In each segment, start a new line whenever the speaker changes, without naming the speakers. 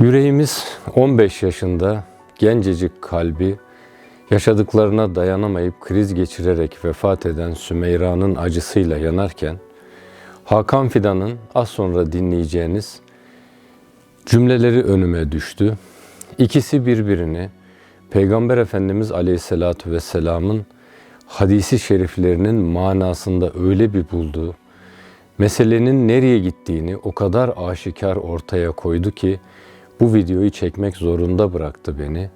Yüreğimiz 15 yaşında gencecik kalbi yaşadıklarına dayanamayıp kriz geçirerek vefat eden Sümeyra'nın acısıyla yanarken Hakan Fidan'ın az sonra dinleyeceğiniz cümleleri önüme düştü. İkisi birbirini Peygamber Efendimiz Aleyhisselatü Vesselam'ın hadisi şeriflerinin manasında öyle bir buldu, meselenin nereye gittiğini o kadar aşikar ortaya koydu ki bu videoyu çekmek zorunda bıraktı beni.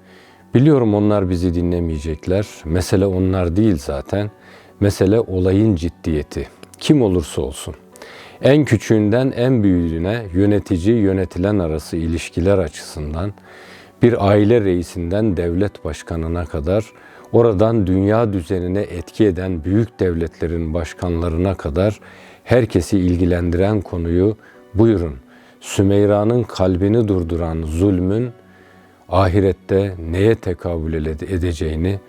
Biliyorum onlar bizi dinlemeyecekler. Mesele onlar değil zaten. Mesele olayın ciddiyeti. Kim olursa olsun. En küçüğünden en büyüğüne yönetici yönetilen arası ilişkiler açısından bir aile reisinden devlet başkanına kadar oradan dünya düzenine etki eden büyük devletlerin başkanlarına kadar herkesi ilgilendiren konuyu buyurun Sümeyra'nın kalbini durduran zulmün ahirette neye tekabül ede- edeceğini,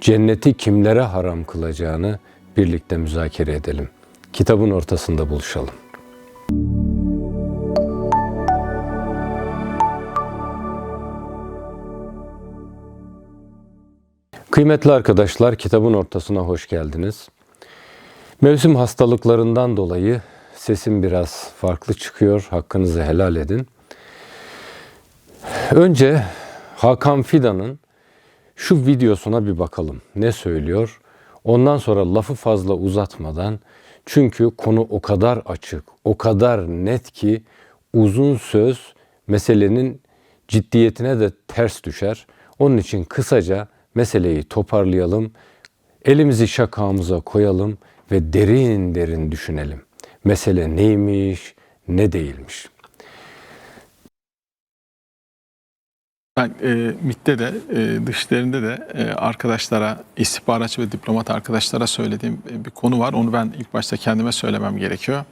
cenneti kimlere haram kılacağını birlikte müzakere edelim. Kitabın ortasında buluşalım. Kıymetli arkadaşlar, kitabın ortasına hoş geldiniz. Mevsim hastalıklarından dolayı sesim biraz farklı çıkıyor. Hakkınızı helal edin. Önce Hakan Fidan'ın şu videosuna bir bakalım. Ne söylüyor? Ondan sonra lafı fazla uzatmadan çünkü konu o kadar açık, o kadar net ki uzun söz meselenin ciddiyetine de ters düşer. Onun için kısaca meseleyi toparlayalım. Elimizi şakağımıza koyalım ve derin derin düşünelim. Mesele neymiş, ne değilmiş.
Ben e, MİT'te de e, dışlarında de e, arkadaşlara, istihbaratçı ve diplomat arkadaşlara söylediğim e, bir konu var. Onu ben ilk başta kendime söylemem gerekiyor.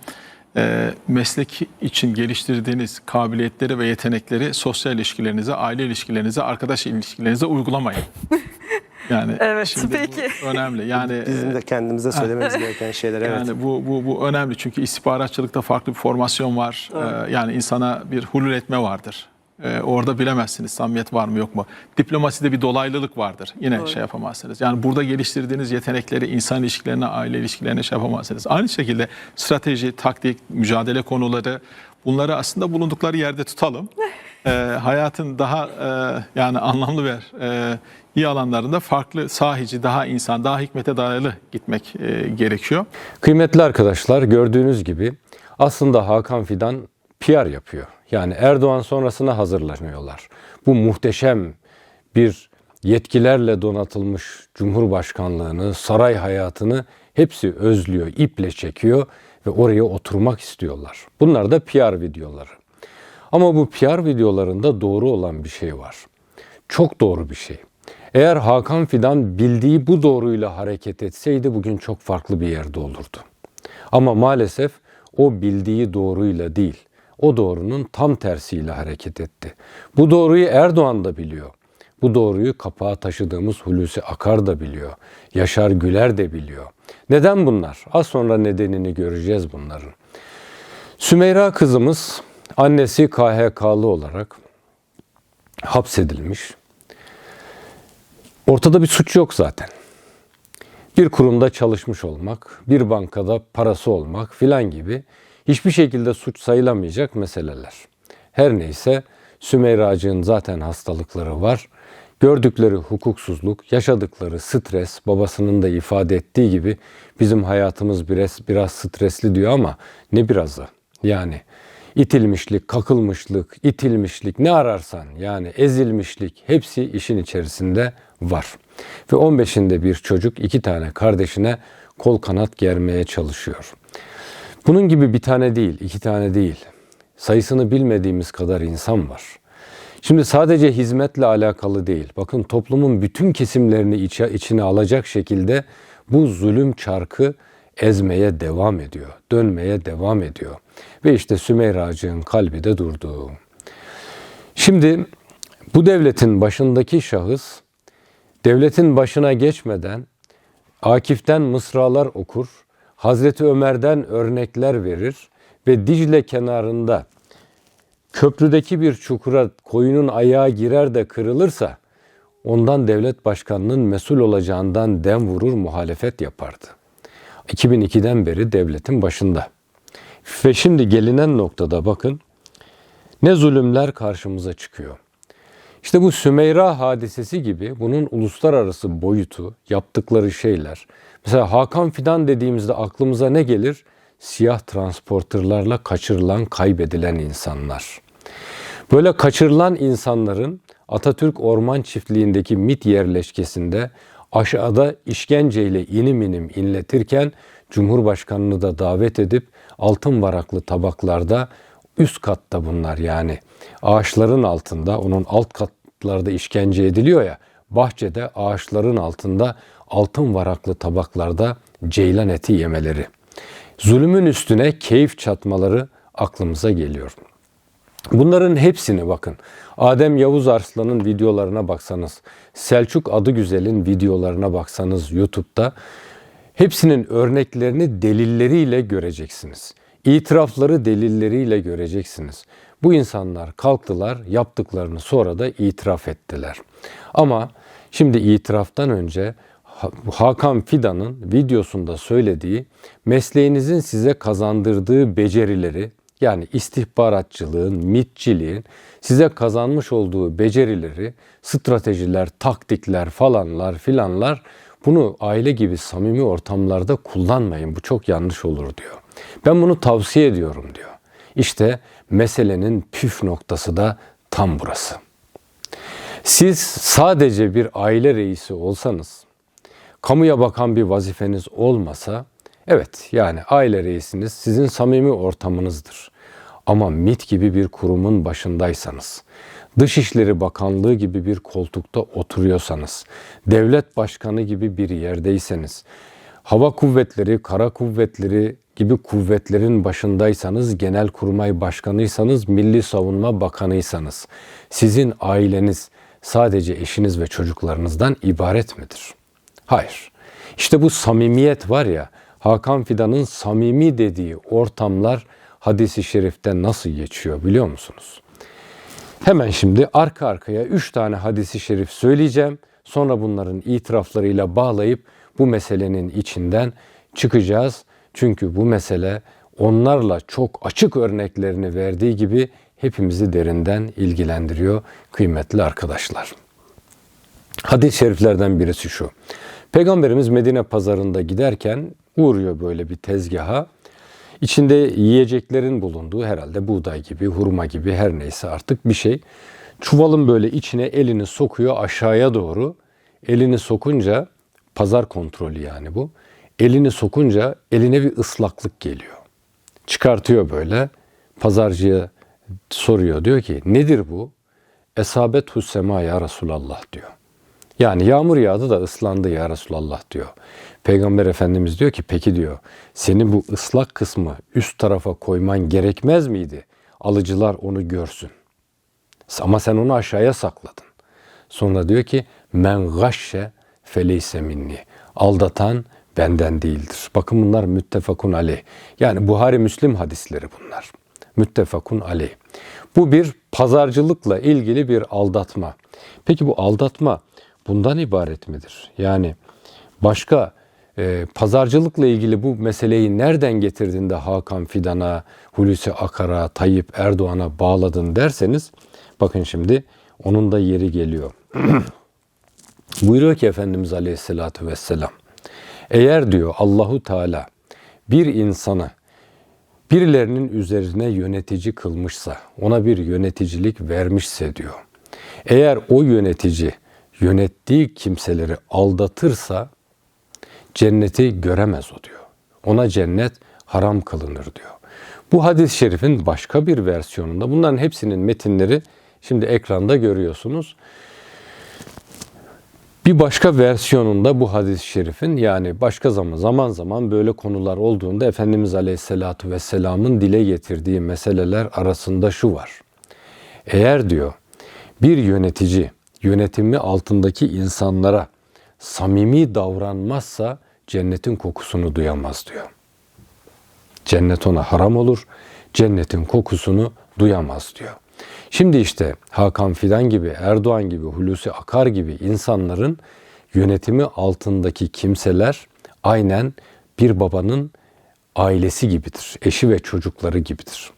E, meslek için geliştirdiğiniz kabiliyetleri ve yetenekleri sosyal ilişkilerinize, aile ilişkilerinize, arkadaş ilişkilerinize uygulamayın. Yani
Evet,
şimdi
peki.
bu önemli. Yani
Bizim
e,
de kendimize söylememiz gereken şeyler evet.
yani bu, bu, bu önemli çünkü istihbaratçılıkta farklı bir formasyon var. Ee, yani insana bir hulul etme vardır. Ee, orada bilemezsiniz samimiyet var mı yok mu. Diplomaside bir dolaylılık vardır. Yine şey yapamazsınız. Yani burada geliştirdiğiniz yetenekleri insan ilişkilerine, aile ilişkilerine şey yapamazsınız. Aynı şekilde strateji, taktik, mücadele konuları bunları aslında bulundukları yerde tutalım. Ee, hayatın daha e, yani anlamlı ve e, iyi alanlarında farklı sahici, daha insan, daha hikmete dayalı gitmek e, gerekiyor.
Kıymetli arkadaşlar gördüğünüz gibi aslında Hakan Fidan PR yapıyor. Yani Erdoğan sonrasına hazırlanıyorlar. Bu muhteşem bir yetkilerle donatılmış Cumhurbaşkanlığını, saray hayatını hepsi özlüyor, iple çekiyor ve oraya oturmak istiyorlar. Bunlar da PR videoları. Ama bu PR videolarında doğru olan bir şey var. Çok doğru bir şey. Eğer Hakan Fidan bildiği bu doğruyla hareket etseydi bugün çok farklı bir yerde olurdu. Ama maalesef o bildiği doğruyla değil, o doğrunun tam tersiyle hareket etti. Bu doğruyu Erdoğan da biliyor. Bu doğruyu kapağa taşıdığımız Hulusi Akar da biliyor. Yaşar Güler de biliyor. Neden bunlar? Az sonra nedenini göreceğiz bunların. Sümeyra kızımız annesi KHK'lı olarak hapsedilmiş. Ortada bir suç yok zaten. Bir kurumda çalışmış olmak, bir bankada parası olmak filan gibi hiçbir şekilde suç sayılamayacak meseleler. Her neyse Sümeyra'cığın zaten hastalıkları var. Gördükleri hukuksuzluk, yaşadıkları stres, babasının da ifade ettiği gibi bizim hayatımız biraz, biraz stresli diyor ama ne birazı? Yani itilmişlik, kakılmışlık, itilmişlik ne ararsan yani ezilmişlik hepsi işin içerisinde var. Ve 15'inde bir çocuk iki tane kardeşine kol kanat germeye çalışıyor. Bunun gibi bir tane değil, iki tane değil. Sayısını bilmediğimiz kadar insan var. Şimdi sadece hizmetle alakalı değil. Bakın toplumun bütün kesimlerini içe, içine alacak şekilde bu zulüm çarkı ezmeye devam ediyor. Dönmeye devam ediyor. Ve işte Sümeyra'cığın kalbi de durdu. Şimdi bu devletin başındaki şahıs devletin başına geçmeden Akif'ten mısralar okur, Hazreti Ömer'den örnekler verir ve Dicle kenarında köprüdeki bir çukura koyunun ayağı girer de kırılırsa ondan devlet başkanının mesul olacağından dem vurur muhalefet yapardı. 2002'den beri devletin başında. Ve şimdi gelinen noktada bakın ne zulümler karşımıza çıkıyor. İşte bu Sümeyra hadisesi gibi bunun uluslararası boyutu, yaptıkları şeyler. Mesela Hakan Fidan dediğimizde aklımıza ne gelir? Siyah transporterlarla kaçırılan, kaybedilen insanlar. Böyle kaçırılan insanların Atatürk Orman Çiftliği'ndeki MIT yerleşkesinde aşağıda işkenceyle inim inim inletirken Cumhurbaşkanını da davet edip altın varaklı tabaklarda üst katta bunlar yani ağaçların altında onun alt katlarda işkence ediliyor ya bahçede ağaçların altında altın varaklı tabaklarda ceylan eti yemeleri. Zulümün üstüne keyif çatmaları aklımıza geliyor. Bunların hepsini bakın. Adem Yavuz Arslan'ın videolarına baksanız, Selçuk Adıgüzel'in videolarına baksanız YouTube'da hepsinin örneklerini delilleriyle göreceksiniz. İtirafları delilleriyle göreceksiniz. Bu insanlar kalktılar, yaptıklarını sonra da itiraf ettiler. Ama şimdi itiraftan önce Hakan Fidan'ın videosunda söylediği mesleğinizin size kazandırdığı becerileri yani istihbaratçılığın, mitçiliğin size kazanmış olduğu becerileri, stratejiler, taktikler falanlar filanlar bunu aile gibi samimi ortamlarda kullanmayın. Bu çok yanlış olur diyor. Ben bunu tavsiye ediyorum diyor. İşte meselenin püf noktası da tam burası. Siz sadece bir aile reisi olsanız, kamuya bakan bir vazifeniz olmasa, evet yani aile reisiniz sizin samimi ortamınızdır. Ama MIT gibi bir kurumun başındaysanız, Dışişleri Bakanlığı gibi bir koltukta oturuyorsanız, devlet başkanı gibi bir yerdeyseniz, hava kuvvetleri, kara kuvvetleri gibi kuvvetlerin başındaysanız, genelkurmay başkanıysanız, milli savunma bakanıysanız, sizin aileniz sadece eşiniz ve çocuklarınızdan ibaret midir? Hayır. İşte bu samimiyet var ya, Hakan Fidan'ın samimi dediği ortamlar hadisi şerifte nasıl geçiyor biliyor musunuz? Hemen şimdi arka arkaya üç tane hadisi şerif söyleyeceğim. Sonra bunların itiraflarıyla bağlayıp bu meselenin içinden çıkacağız. Çünkü bu mesele onlarla çok açık örneklerini verdiği gibi hepimizi derinden ilgilendiriyor kıymetli arkadaşlar. Hadis-i şeriflerden birisi şu. Peygamberimiz Medine pazarında giderken uğruyor böyle bir tezgaha. İçinde yiyeceklerin bulunduğu herhalde buğday gibi, hurma gibi her neyse artık bir şey. Çuvalın böyle içine elini sokuyor aşağıya doğru. Elini sokunca pazar kontrolü yani bu. Elini sokunca eline bir ıslaklık geliyor. Çıkartıyor böyle. Pazarcıya soruyor. Diyor ki nedir bu? Esabet hussema ya Resulallah diyor. Yani yağmur yağdı da ıslandı ya Resulallah diyor. Peygamber Efendimiz diyor ki peki diyor senin bu ıslak kısmı üst tarafa koyman gerekmez miydi? Alıcılar onu görsün. Ama sen onu aşağıya sakladın. Sonra diyor ki men gashşe feleyse minni. Aldatan benden değildir. Bakın bunlar müttefakun aleyh. Yani Buhari Müslim hadisleri bunlar. Müttefakun aleyh. Bu bir pazarcılıkla ilgili bir aldatma. Peki bu aldatma bundan ibaret midir? Yani başka e, pazarcılıkla ilgili bu meseleyi nereden getirdin de Hakan Fidan'a, Hulusi Akar'a, Tayyip Erdoğan'a bağladın derseniz bakın şimdi onun da yeri geliyor. Buyuruyor ki Efendimiz Aleyhisselatü Vesselam eğer diyor Allahu Teala bir insanı birilerinin üzerine yönetici kılmışsa, ona bir yöneticilik vermişse diyor. Eğer o yönetici yönettiği kimseleri aldatırsa cenneti göremez o diyor. Ona cennet haram kılınır diyor. Bu hadis-i şerifin başka bir versiyonunda bunların hepsinin metinleri şimdi ekranda görüyorsunuz. Bir başka versiyonunda bu hadis-i şerifin yani başka zaman zaman zaman böyle konular olduğunda Efendimiz Aleyhisselatü Vesselam'ın dile getirdiği meseleler arasında şu var. Eğer diyor bir yönetici yönetimi altındaki insanlara samimi davranmazsa cennetin kokusunu duyamaz diyor. Cennet ona haram olur. Cennetin kokusunu duyamaz diyor. Şimdi işte Hakan Fidan gibi, Erdoğan gibi, Hulusi Akar gibi insanların yönetimi altındaki kimseler aynen bir babanın ailesi gibidir. Eşi ve çocukları gibidir.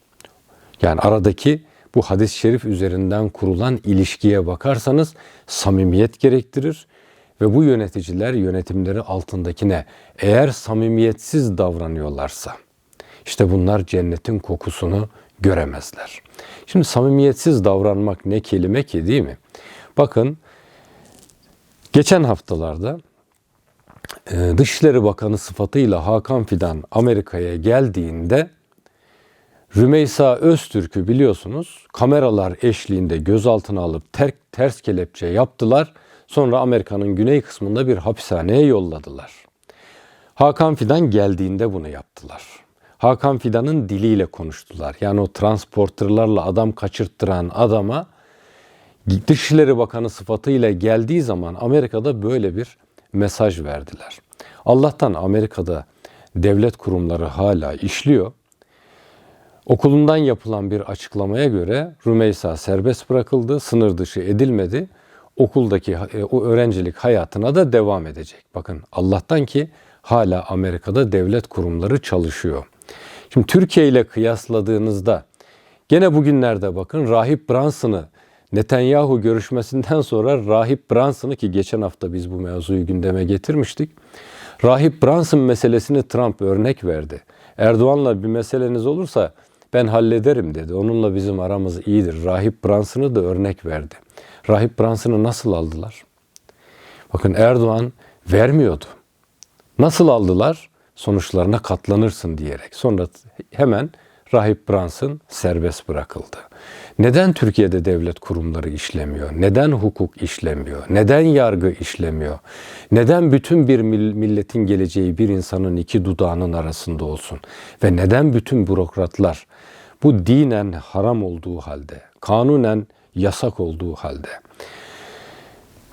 Yani aradaki bu hadis-i şerif üzerinden kurulan ilişkiye bakarsanız samimiyet gerektirir ve bu yöneticiler yönetimleri altındakine eğer samimiyetsiz davranıyorlarsa işte bunlar cennetin kokusunu göremezler. Şimdi samimiyetsiz davranmak ne kelime ki değil mi? Bakın geçen haftalarda e, Dışişleri Bakanı sıfatıyla Hakan Fidan Amerika'ya geldiğinde Rümeysa Öztürk'ü biliyorsunuz kameralar eşliğinde gözaltına alıp ter, ters kelepçe yaptılar. Sonra Amerika'nın güney kısmında bir hapishaneye yolladılar. Hakan Fidan geldiğinde bunu yaptılar. Hakan Fidan'ın diliyle konuştular. Yani o transporterlarla adam kaçırttıran adama Dışişleri Bakanı sıfatıyla geldiği zaman Amerika'da böyle bir mesaj verdiler. Allah'tan Amerika'da devlet kurumları hala işliyor. Okulundan yapılan bir açıklamaya göre Rümeysa serbest bırakıldı, sınır dışı edilmedi. Okuldaki e, o öğrencilik hayatına da devam edecek. Bakın Allah'tan ki hala Amerika'da devlet kurumları çalışıyor. Şimdi Türkiye ile kıyasladığınızda gene bugünlerde bakın Rahip Branson'ı Netanyahu görüşmesinden sonra Rahip Branson'ı ki geçen hafta biz bu mevzuyu gündeme getirmiştik. Rahip Branson meselesini Trump örnek verdi. Erdoğan'la bir meseleniz olursa ben hallederim dedi. Onunla bizim aramız iyidir. Rahip Branson'ı da örnek verdi. Rahip Branson'ı nasıl aldılar? Bakın Erdoğan vermiyordu. Nasıl aldılar? Sonuçlarına katlanırsın diyerek. Sonra hemen Rahip Branson serbest bırakıldı. Neden Türkiye'de devlet kurumları işlemiyor? Neden hukuk işlemiyor? Neden yargı işlemiyor? Neden bütün bir milletin geleceği bir insanın iki dudağının arasında olsun? Ve neden bütün bürokratlar bu dinen haram olduğu halde, kanunen yasak olduğu halde,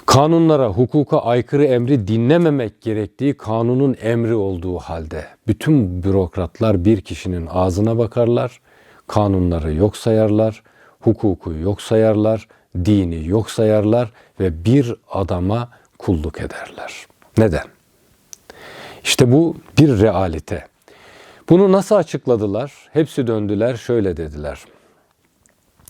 kanunlara, hukuka aykırı emri dinlememek gerektiği kanunun emri olduğu halde bütün bürokratlar bir kişinin ağzına bakarlar, kanunları yok sayarlar, hukuku yok sayarlar, dini yok sayarlar ve bir adama kulluk ederler. Neden? İşte bu bir realite. Bunu nasıl açıkladılar? Hepsi döndüler şöyle dediler.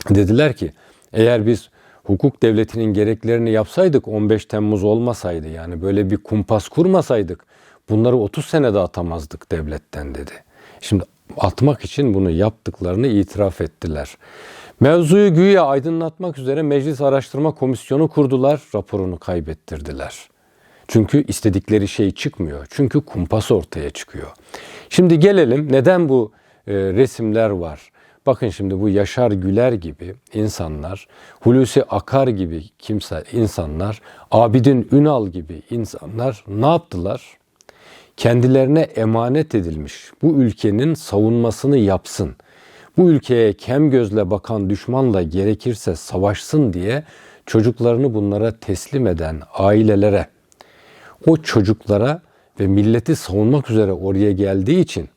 Dediler ki eğer biz hukuk devletinin gereklerini yapsaydık 15 Temmuz olmasaydı yani böyle bir kumpas kurmasaydık bunları 30 senede atamazdık devletten dedi. Şimdi atmak için bunu yaptıklarını itiraf ettiler. Mevzuyu güya aydınlatmak üzere Meclis Araştırma Komisyonu kurdular, raporunu kaybettirdiler. Çünkü istedikleri şey çıkmıyor. Çünkü kumpas ortaya çıkıyor. Şimdi gelelim neden bu e, resimler var? Bakın şimdi bu Yaşar Güler gibi insanlar, Hulusi Akar gibi kimse insanlar, Abidin Ünal gibi insanlar ne yaptılar? Kendilerine emanet edilmiş bu ülkenin savunmasını yapsın. Bu ülkeye kem gözle bakan düşmanla gerekirse savaşsın diye çocuklarını bunlara teslim eden ailelere, o çocuklara ve milleti savunmak üzere oraya geldiği için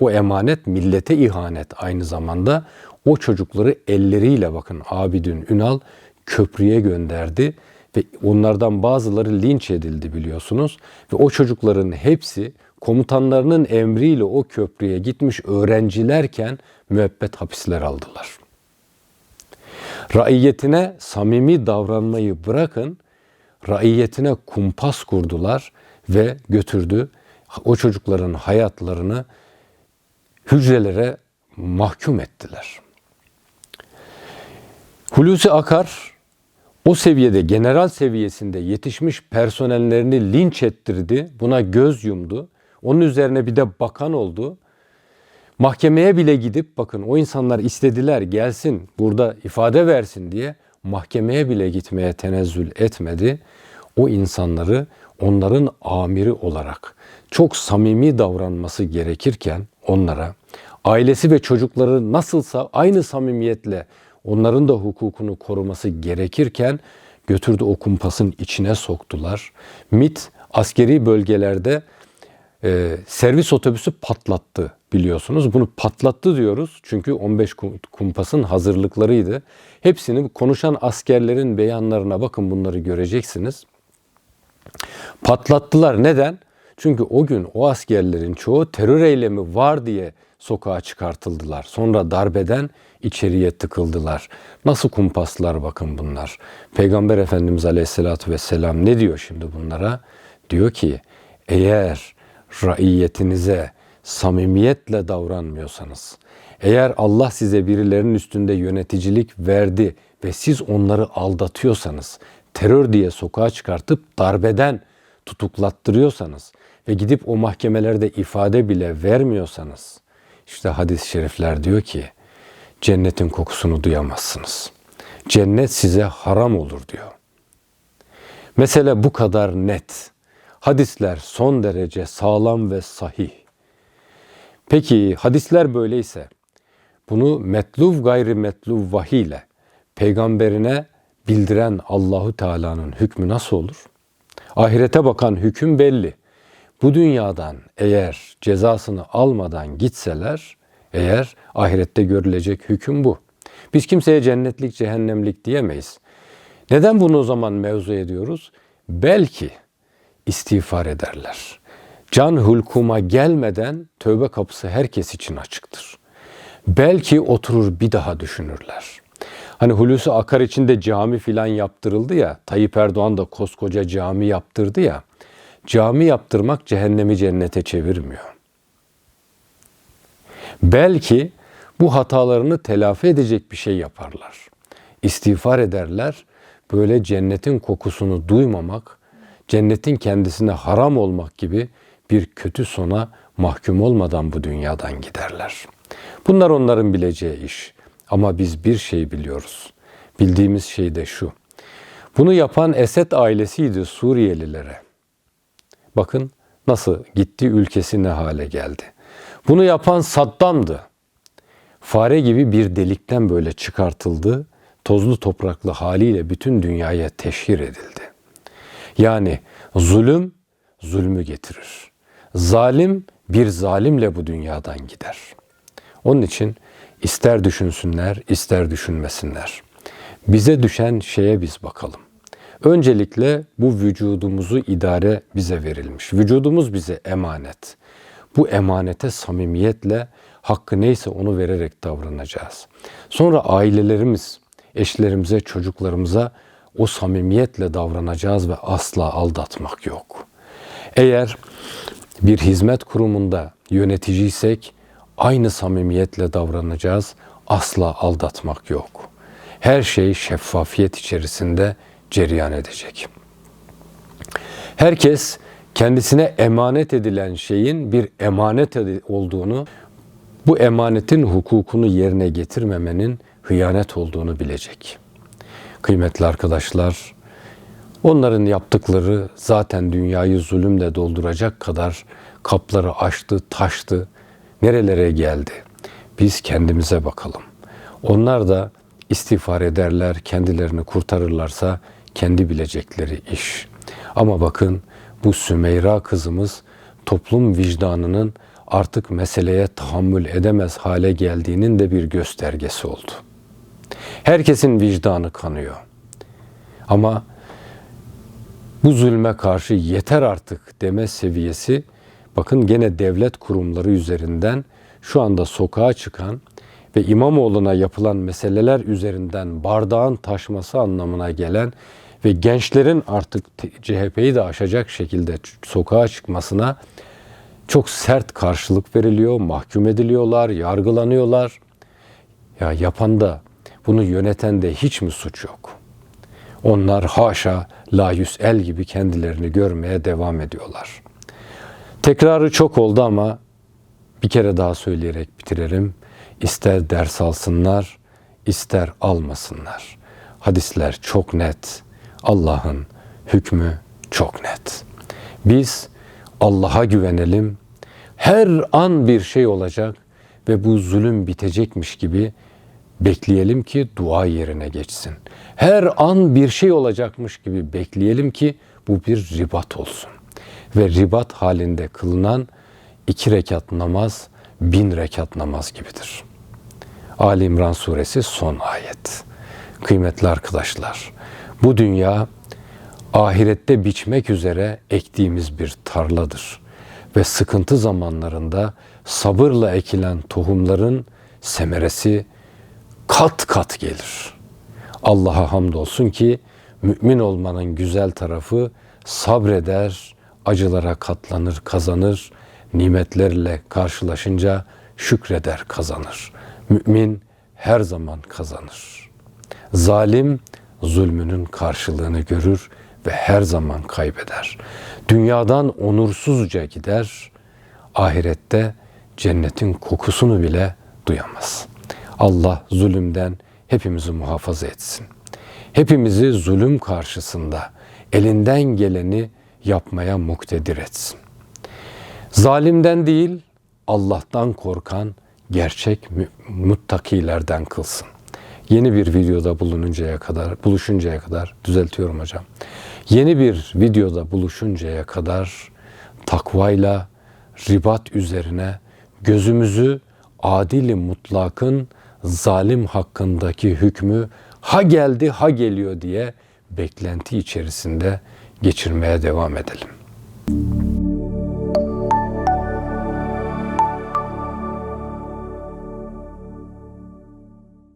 o emanet millete ihanet aynı zamanda o çocukları elleriyle bakın Abidin Ünal köprüye gönderdi ve onlardan bazıları linç edildi biliyorsunuz ve o çocukların hepsi komutanlarının emriyle o köprüye gitmiş öğrencilerken müebbet hapisler aldılar. Raiyetine samimi davranmayı bırakın, raiyetine kumpas kurdular ve götürdü. O çocukların hayatlarını hücrelere mahkum ettiler. Hulusi Akar o seviyede general seviyesinde yetişmiş personellerini linç ettirdi. Buna göz yumdu. Onun üzerine bir de bakan oldu. Mahkemeye bile gidip bakın o insanlar istediler gelsin burada ifade versin diye mahkemeye bile gitmeye tenezzül etmedi. O insanları onların amiri olarak çok samimi davranması gerekirken onlara ailesi ve çocukları nasılsa aynı samimiyetle onların da hukukunu koruması gerekirken götürdü o kumpasın içine soktular. MIT askeri bölgelerde e, servis otobüsü patlattı biliyorsunuz. Bunu patlattı diyoruz çünkü 15 kum- kumpasın hazırlıklarıydı. Hepsini konuşan askerlerin beyanlarına bakın bunları göreceksiniz. Patlattılar. Neden? Çünkü o gün o askerlerin çoğu terör eylemi var diye sokağa çıkartıldılar. Sonra darbeden içeriye tıkıldılar. Nasıl kumpaslar bakın bunlar. Peygamber Efendimiz Aleyhisselatü Vesselam ne diyor şimdi bunlara? Diyor ki eğer raiyetinize samimiyetle davranmıyorsanız, eğer Allah size birilerinin üstünde yöneticilik verdi ve siz onları aldatıyorsanız, terör diye sokağa çıkartıp darbeden tutuklattırıyorsanız ve gidip o mahkemelerde ifade bile vermiyorsanız, işte hadis-i şerifler diyor ki, cennetin kokusunu duyamazsınız. Cennet size haram olur diyor. Mesele bu kadar net. Hadisler son derece sağlam ve sahih. Peki hadisler böyleyse bunu metluv gayri metluv vahiy ile peygamberine bildiren Allahu Teala'nın hükmü nasıl olur? Ahirete bakan hüküm belli. Bu dünyadan eğer cezasını almadan gitseler, eğer ahirette görülecek hüküm bu. Biz kimseye cennetlik, cehennemlik diyemeyiz. Neden bunu o zaman mevzu ediyoruz? Belki istiğfar ederler. Can hulkuma gelmeden tövbe kapısı herkes için açıktır. Belki oturur bir daha düşünürler. Hani Hulusi Akar için de cami filan yaptırıldı ya, Tayyip Erdoğan da koskoca cami yaptırdı ya. Cami yaptırmak cehennemi cennete çevirmiyor. Belki bu hatalarını telafi edecek bir şey yaparlar. İstiğfar ederler. Böyle cennetin kokusunu duymamak, cennetin kendisine haram olmak gibi bir kötü sona mahkum olmadan bu dünyadan giderler. Bunlar onların bileceği iş. Ama biz bir şey biliyoruz. Bildiğimiz şey de şu. Bunu yapan Esed ailesiydi Suriyelilere. Bakın nasıl gitti ülkesi ne hale geldi. Bunu yapan Saddam'dı. Fare gibi bir delikten böyle çıkartıldı. Tozlu topraklı haliyle bütün dünyaya teşhir edildi. Yani zulüm zulmü getirir. Zalim bir zalimle bu dünyadan gider. Onun için ister düşünsünler, ister düşünmesinler. Bize düşen şeye biz bakalım. Öncelikle bu vücudumuzu idare bize verilmiş. Vücudumuz bize emanet. Bu emanete samimiyetle hakkı neyse onu vererek davranacağız. Sonra ailelerimiz, eşlerimize, çocuklarımıza o samimiyetle davranacağız ve asla aldatmak yok. Eğer bir hizmet kurumunda yöneticiysek aynı samimiyetle davranacağız. Asla aldatmak yok. Her şey şeffafiyet içerisinde cereyan edecek. Herkes kendisine emanet edilen şeyin bir emanet olduğunu, bu emanetin hukukunu yerine getirmemenin hıyanet olduğunu bilecek. Kıymetli arkadaşlar, onların yaptıkları zaten dünyayı zulümle dolduracak kadar kapları açtı, taştı, nerelere geldi. Biz kendimize bakalım. Onlar da istiğfar ederler, kendilerini kurtarırlarsa kendi bilecekleri iş. Ama bakın bu Sümeyra kızımız toplum vicdanının artık meseleye tahammül edemez hale geldiğinin de bir göstergesi oldu. Herkesin vicdanı kanıyor. Ama bu zulme karşı yeter artık deme seviyesi bakın gene devlet kurumları üzerinden şu anda sokağa çıkan ve İmamoğlu'na yapılan meseleler üzerinden bardağın taşması anlamına gelen ve gençlerin artık CHP'yi de aşacak şekilde sokağa çıkmasına çok sert karşılık veriliyor, mahkum ediliyorlar, yargılanıyorlar. Ya yapan da bunu yöneten de hiç mi suç yok? Onlar haşa la el gibi kendilerini görmeye devam ediyorlar. Tekrarı çok oldu ama bir kere daha söyleyerek bitirelim. İster ders alsınlar, ister almasınlar. Hadisler çok net. Allah'ın hükmü çok net. Biz Allah'a güvenelim. Her an bir şey olacak ve bu zulüm bitecekmiş gibi bekleyelim ki dua yerine geçsin. Her an bir şey olacakmış gibi bekleyelim ki bu bir ribat olsun. ve ribat halinde kılınan iki rekat namaz bin rekat namaz gibidir. Ali İmran suresi son ayet. Kıymetli arkadaşlar, bu dünya ahirette biçmek üzere ektiğimiz bir tarladır ve sıkıntı zamanlarında sabırla ekilen tohumların semeresi kat kat gelir. Allah'a hamdolsun ki mümin olmanın güzel tarafı sabreder, acılara katlanır, kazanır, nimetlerle karşılaşınca şükreder, kazanır. Mümin her zaman kazanır. Zalim zulmünün karşılığını görür ve her zaman kaybeder. Dünyadan onursuzca gider, ahirette cennetin kokusunu bile duyamaz. Allah zulümden hepimizi muhafaza etsin. Hepimizi zulüm karşısında elinden geleni yapmaya muktedir etsin. Zalimden değil, Allah'tan korkan gerçek muttakilerden kılsın. Yeni bir videoda bulununcaya kadar, buluşuncaya kadar, düzeltiyorum hocam. Yeni bir videoda buluşuncaya kadar takvayla, ribat üzerine gözümüzü adili mutlakın zalim hakkındaki hükmü ha geldi ha geliyor diye beklenti içerisinde geçirmeye devam edelim.